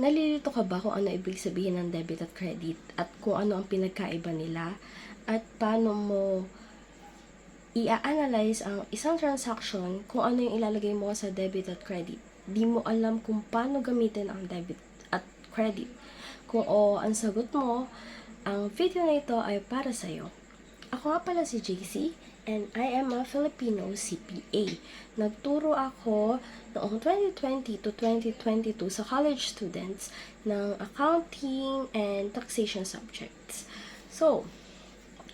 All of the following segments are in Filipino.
Nalilito ka ba kung ano ibig sabihin ng debit at credit at kung ano ang pinagkaiba nila at paano mo i-analyze ang isang transaction kung ano yung ilalagay mo sa debit at credit. Di mo alam kung paano gamitin ang debit at credit. Kung oo ang sagot mo, ang video na ito ay para sa'yo. Ako nga pala si JC and I am a Filipino CPA. Nagturo ako noong 2020 to 2022 sa college students ng accounting and taxation subjects. So,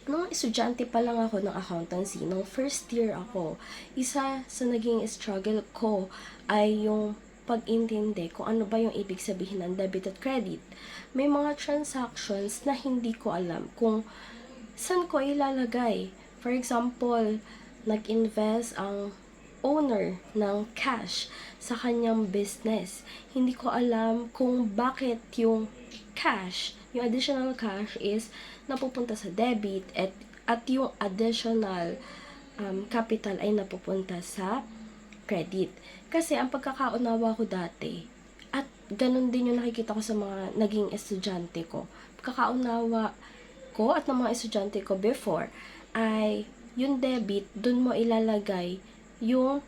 nung estudyante pa lang ako ng accountancy, nung first year ako, isa sa naging struggle ko ay yung pag-intindi kung ano ba yung ibig sabihin ng debit at credit. May mga transactions na hindi ko alam kung saan ko ilalagay. For example, nag-invest ang owner ng cash sa kanyang business. Hindi ko alam kung bakit yung cash, yung additional cash is napupunta sa debit at, at yung additional um, capital ay napupunta sa credit. Kasi ang pagkakaunawa ko dati, at ganun din yung nakikita ko sa mga naging estudyante ko. Pagkakaunawa ko at ng mga estudyante ko before, ay yung debit, dun mo ilalagay yung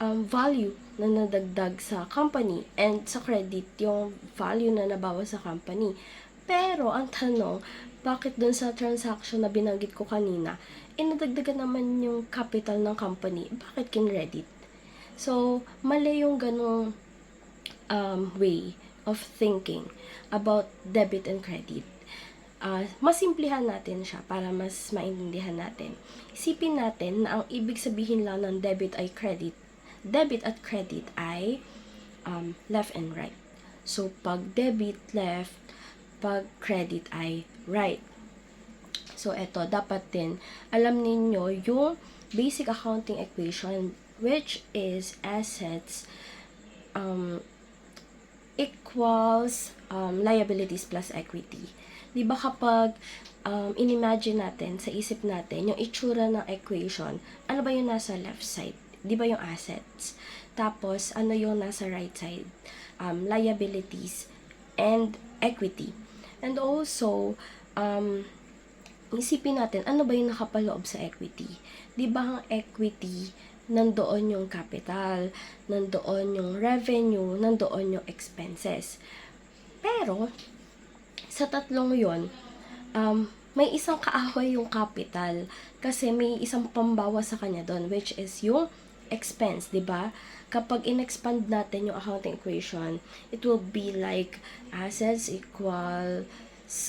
um, value na nadagdag sa company and sa credit yung value na nabawa sa company. Pero ang tanong, bakit dun sa transaction na binanggit ko kanina, inadagdagan naman yung capital ng company, bakit kinredit? So, mali yung ganong um, way of thinking about debit and credit. Uh, masimplihan natin siya para mas maintindihan natin. Isipin natin na ang ibig sabihin lang ng debit ay credit. Debit at credit ay um, left and right. So, pag debit left, pag credit ay right. So, eto, dapat din, alam ninyo yung basic accounting equation which is assets um, equals um, liabilities plus equity. Di ba kapag um, inimagine natin sa isip natin yung itsura ng equation, ano ba yung nasa left side? Di ba yung assets? Tapos, ano yung nasa right side? Um, liabilities and equity. And also, um, isipin natin, ano ba yung nakapaloob sa equity? Di ba ang equity, nandoon yung capital, nandoon yung revenue, nandoon yung expenses. Pero, sa tatlong yon um, may isang kaahoy yung capital kasi may isang pambawa sa kanya doon which is yung expense, 'di ba? Kapag in-expand natin yung accounting equation, it will be like assets equal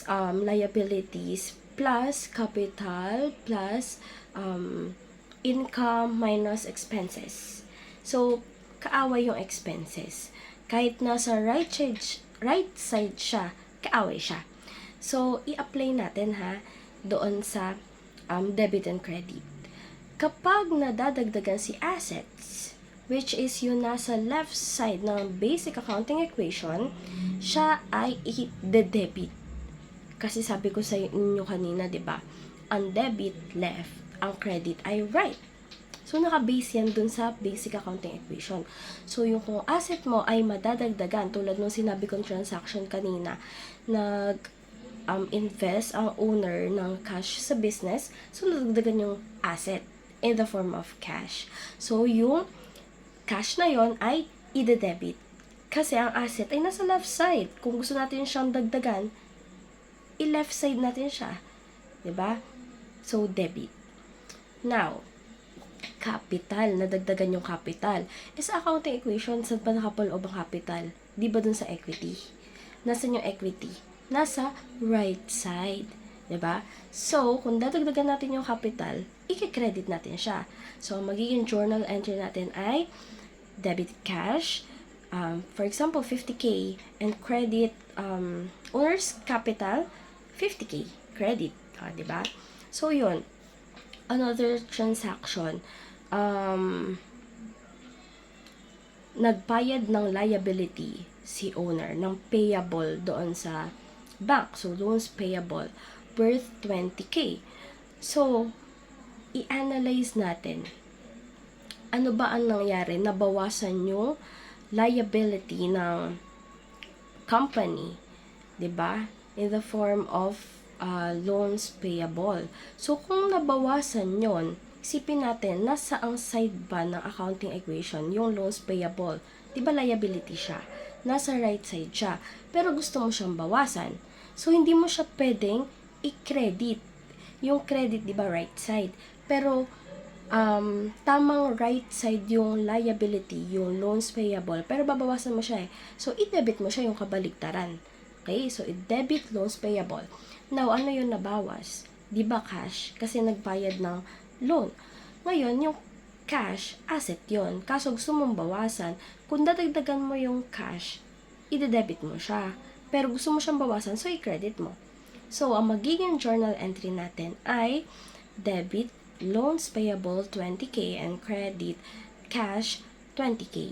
um, liabilities plus capital plus um, income minus expenses. So, kaaway yung expenses. Kahit nasa right side, right side siya, kaaway siya. So, i-apply natin ha doon sa um, debit and credit. Kapag nadadagdagan si assets, which is yung nasa left side ng basic accounting equation, siya ay i-debit. Kasi sabi ko sa inyo kanina, di ba? Ang debit left, ang credit ay right. So, naka-base yan dun sa basic accounting equation. So, yung kung asset mo ay madadagdagan, tulad nung sinabi kong transaction kanina, nag um, invest ang owner ng cash sa business, so nadagdagan yung asset in the form of cash. So, yung cash na yon ay ide-debit. Kasi ang asset ay nasa left side. Kung gusto natin siyang dagdagan, i-left side natin siya. ba? So, debit. Now, capital, nadagdagan yung capital. E sa accounting equation, saan ba nakapaloob ang capital? Di ba dun sa equity? Nasaan yung equity? Nasa right side. ba? So, kung dadagdagan natin yung capital, i-credit natin siya. So, ang magiging journal entry natin ay debit cash, um, for example, 50k, and credit um, owner's capital, 50k credit. Ah, ba? So, yun. Another transaction, um, nagbayad ng liability si owner ng payable doon sa bank. So, loans payable worth 20k. So, i-analyze natin. Ano ba ang nangyari? Nabawasan yung liability ng company, 'di ba? In the form of uh, loans payable. So kung nabawasan 'yon, isipin natin nasa ang side ba ng accounting equation yung loans payable. 'Di ba liability siya? Nasa right side siya. Pero gusto mo siyang bawasan. So hindi mo siya pwedeng i-credit. Yung credit 'di ba right side. Pero um, tamang right side yung liability, yung loans payable, pero babawasan mo siya eh. So, i-debit mo siya yung kabaligtaran. Okay? So, i-debit loans payable. Now, ano yung nabawas? Di ba cash? Kasi nagbayad ng loan. Ngayon, yung cash, asset yon Kaso gusto mong bawasan, kung dadagdagan mo yung cash, i-debit mo siya. Pero gusto mo siyang bawasan, so i-credit mo. So, ang magiging journal entry natin ay debit loans payable 20k and credit cash 20k.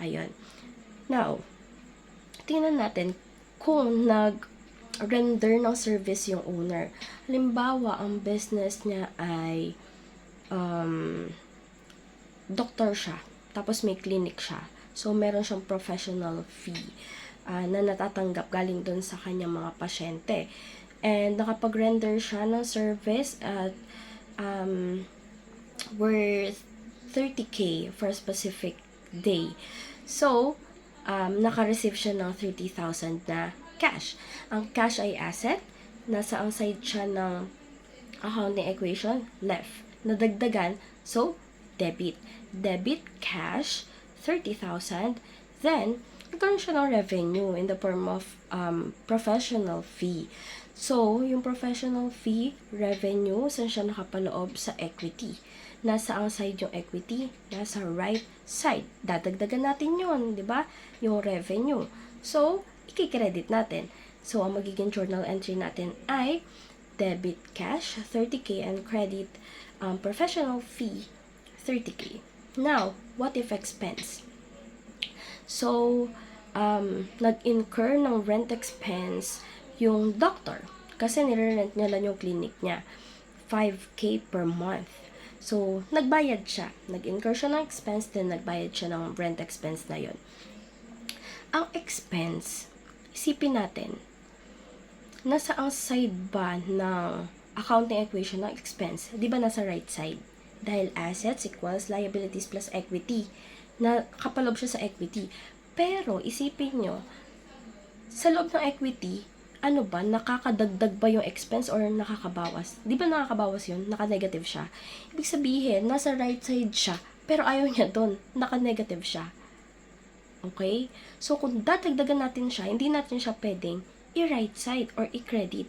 Ayun. Now, tingnan natin kung nag-render ng service yung owner. Halimbawa, ang business niya ay um, doktor siya. Tapos may clinic siya. So, meron siyang professional fee ah, na natatanggap galing doon sa kanyang mga pasyente. And nakapag-render siya ng service at um, worth 30k for a specific day. So, um, naka-receive siya ng 30,000 na cash. Ang cash ay asset. Nasa ang side siya ng accounting equation, left. Nadagdagan, so, debit. Debit cash, 30,000. Then, nagkaroon siya ng revenue in the form of um, professional fee. So, yung professional fee, revenue, saan siya nakapaloob sa equity? Nasa ang side yung equity? Nasa right side. Dadagdagan natin yon di ba? Yung revenue. So, ikikredit natin. So, ang magiging journal entry natin ay debit cash, 30k, and credit um, professional fee, 30k. Now, what if expense? So, um, nag-incur ng rent expense yung doctor. Kasi nire-rent niya lang yung clinic niya. 5K per month. So, nagbayad siya. Nag-incur siya ng expense, then nagbayad siya ng rent expense na yon. Ang expense, isipin natin, nasa ang side ba ng accounting equation ng expense? Di ba nasa right side? Dahil assets equals liabilities plus equity. Na kapalob siya sa equity. Pero, isipin nyo, sa loob ng equity, ano ba, nakakadagdag ba yung expense or nakakabawas? Di ba nakakabawas yun? Naka-negative siya. Ibig sabihin, nasa right side siya, pero ayaw niya doon. Naka-negative siya. Okay? So, kung dadagdagan natin siya, hindi natin siya pwedeng i-right side or i-credit.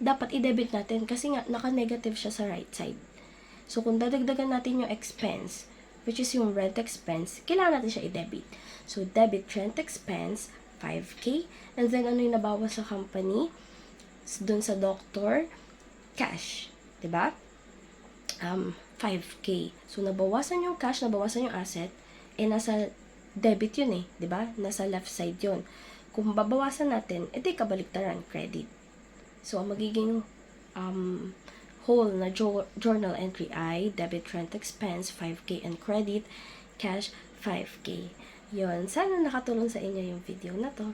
Dapat i-debit natin kasi nga naka-negative siya sa right side. So, kung dadagdagan natin yung expense, which is yung rent expense, kailangan natin siya i-debit. So, debit rent expense, 5K. And then, ano yung nabawas sa company? Doon sa doctor, cash. ba? Um, 5K. So, nabawasan yung cash, nabawasan yung asset, eh, nasa debit yun eh, ba? Nasa left side yun. Kung babawasan natin, edi kabaliktaran, credit. So, ang magiging um, whole na jo- journal entry ay debit rent expense, 5K, and credit, cash, 5K. Yon, sana nakatulong sa inyo yung video na to.